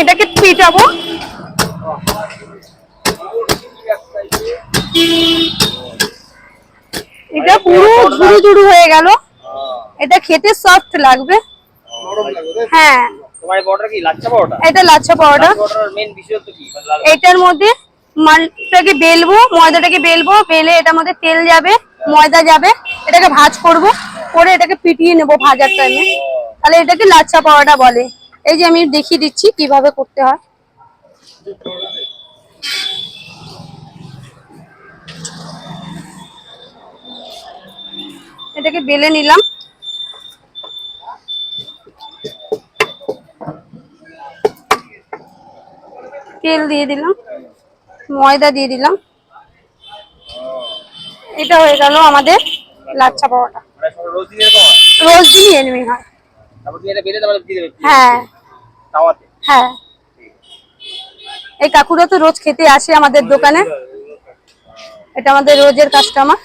এটাকে পিটাবো। এটা পুরো ঝুড়ু ঝুড়ু হয়ে গেল। এটা খেতে সফট লাগবে। হ্যাঁ। এটা লাচ্ছা পাউডার মেন এটার মধ্যে মালটাকে বেলবো ময়দাটাকে বেলবো বেলে এটার মধ্যে তেল যাবে ময়দা যাবে। এটাকে ভাজ করব করে এটাকে পিটিয়ে নেব ভাজার টাইমে তাহলে এটাকে লাচ্ছা পাওয়াটা বলে। এই যে আমি দেখিয়ে দিচ্ছি কীভাবে করতে হয়। এটাকে বেলে নিলাম। তেল দিয়ে দিলাম ময়দা দিয়ে দিলাম। এটা হয়ে গেল আমাদের লাচ্ছা পাওয়াটা মানে রোজ দিন এরকম হয়। তারপর তুমি এটা বেলে তারপরে দিয়ে দেবে হ্যাঁ। তাওয়াতে হ্যাঁ। এই কাকুরা তো রোজ খেতে আসে আমাদের দোকানে। এটা আমাদের রোজের কাস্টমার।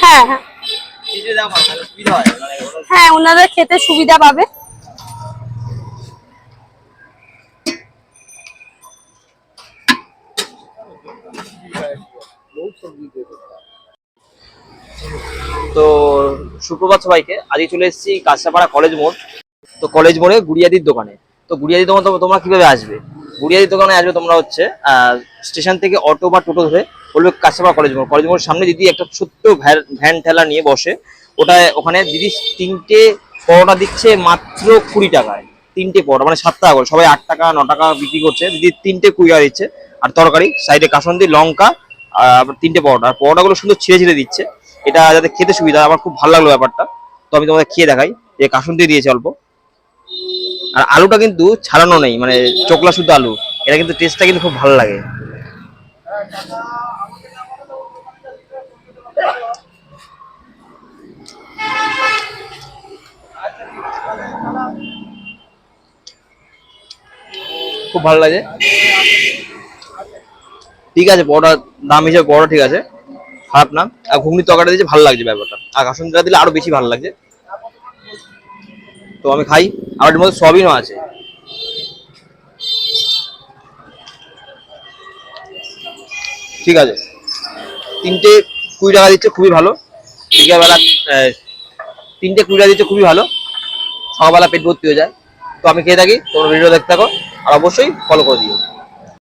হ্যাঁ হ্যাঁ। মানে হ্যাঁ ওনারা খেতে সুবিধা পাবে। তো সুপ্রভাত সবাইকে আজকে চলে এসেছি কাঁচরাপাড়া কলেজ মোড়। তো কলেজ মোড়ে গুড়িয়াদির দোকানে। তো গুড়িয়াদির দোকান তোমরা কীভাবে আসবে? গুড়িয়াদির দোকানে আসবে তোমরা হচ্ছে স্টেশন থেকে অটো বা টোটো ধরে বলবে কাঁচরাপাড়া কলেজ মোড়। কলেজ মোড়ের সামনে দিদি একটা ছোট্ট ভ্যান ভ্যান ঠেলা নিয়ে বসে। ওটা ওখানে দিদি তিনটে পরোটা দিচ্ছে মাত্র কুড়ি টাকায়। তিনটে পরোটা মানে সাত টাকা করে। সবাই আট টাকা, ন টাকা বিক্রি করছে। দিদি তিনটে কুড়ি টাকা দিচ্ছে। আর তরকারি, সাইডে কাসন্দি, লঙ্কা, আর তিনটে পরোটা। আর পরোটাগুলো সুন্দর ছিঁড়ে ছিঁড়ে দিচ্ছে। এটা যাতে খেতে সুবিধা আমার খুব ভালো লাগল ব্যাপারটা। তো আমি তোমাদের খেয়ে দেখাই। যে কাসন্দি দিয়েছে অল্প। আর আলুটা কিন্তু ছাড়ানো নেই মানে চোকলা শুদ্ধ আলু। এটা কিন্তু টেস্টটা কিন্তু খুব ভালো লাগে। খুব ভালো লাগে। ঠিক আছে বড়টা দাম হিসেবে বড় ঠিক আছে, খারাপ না। আর ঘুগনি তরকারি দিয়েছে, ভালো লাগছে ব্যাপারটা। আর কাসুন্দিটা দিলে আরও বেশি ভালো লাগছে। তো আমি খাই আর এর মধ্যে সয়াবিনও আছে। ঠিক আছে। তিনটে কুড়ি টাকা দিচ্ছে, খুবই ভালো। বিকেলবেলা তিনটে কুড়ি টাকা দিচ্ছে, খুবই ভালো। সকালবেলা পেট ভর্তি হয়ে যায়। তো আমি খেয়ে থাকি, তোমরা ভিডিও দেখতে থাকো। আর অবশ্যই ফলো করে দিও।